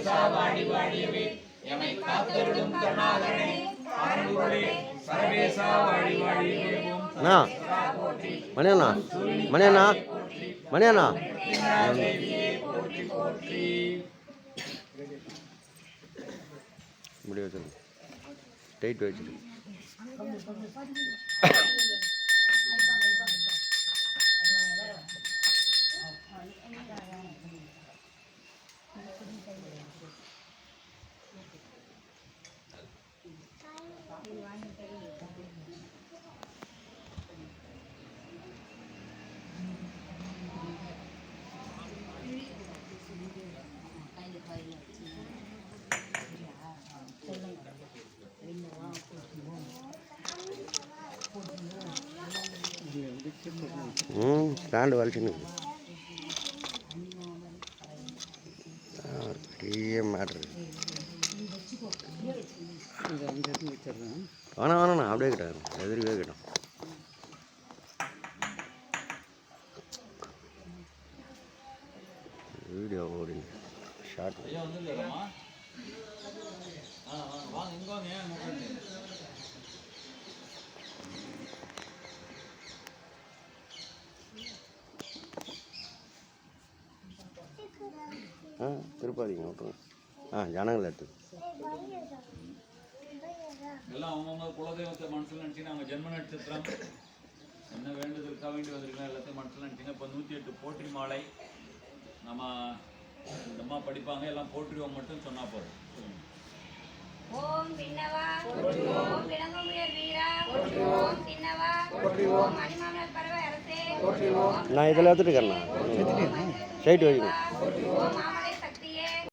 சர்வேசா வாடி வாடியவே. எமை காத்தருளும் கருணாகரனே. ஆரம்பொருளே சர்வேசா வாடி வாடியவே. அண்ணா. இப்படி வச்சிருங்க ஸ்ட்ரைட் ம் ஸ்டாண்டு வலிச்சுன்னு பெரிய மாடு வேணாம் வேணாண்ணா அப்படியே கிட்டாரு எதிரிவே கிட்டோம் வீடியோ ஓடிங்க ஷார்ட் ஆ திருப்பாதிங்க விட்டுருங்க ஆ ஜனங்கள் எடுத்து எல்லாம் அவங்கவுங்க குலதெய்வத்தை மனசில் நினச்சிங்கன்னா அவங்க ஜென்ம நட்சத்திரம். என்ன வேண்டுதலுக்காக வேண்டி வந்திருக்கோம் எல்லாத்தையும் மனசில் நினச்சிங்க இப்போ நூற்றி எட்டு போற்றி மாலை. நம்ம இந்த அம்மா படிப்பாங்க எல்லாம் போற்றிவோம் மட்டும் சொன்னா போதும். ஓம் பின்னவா ஓம் விளங்குமுயர் வீரா ஓம் தின்னவா ஓம் மணிமாமலர் பறவை அரசே ஓம் நான் இதில் எடுத்துட்டு வைங்க ஓம் மாமலர்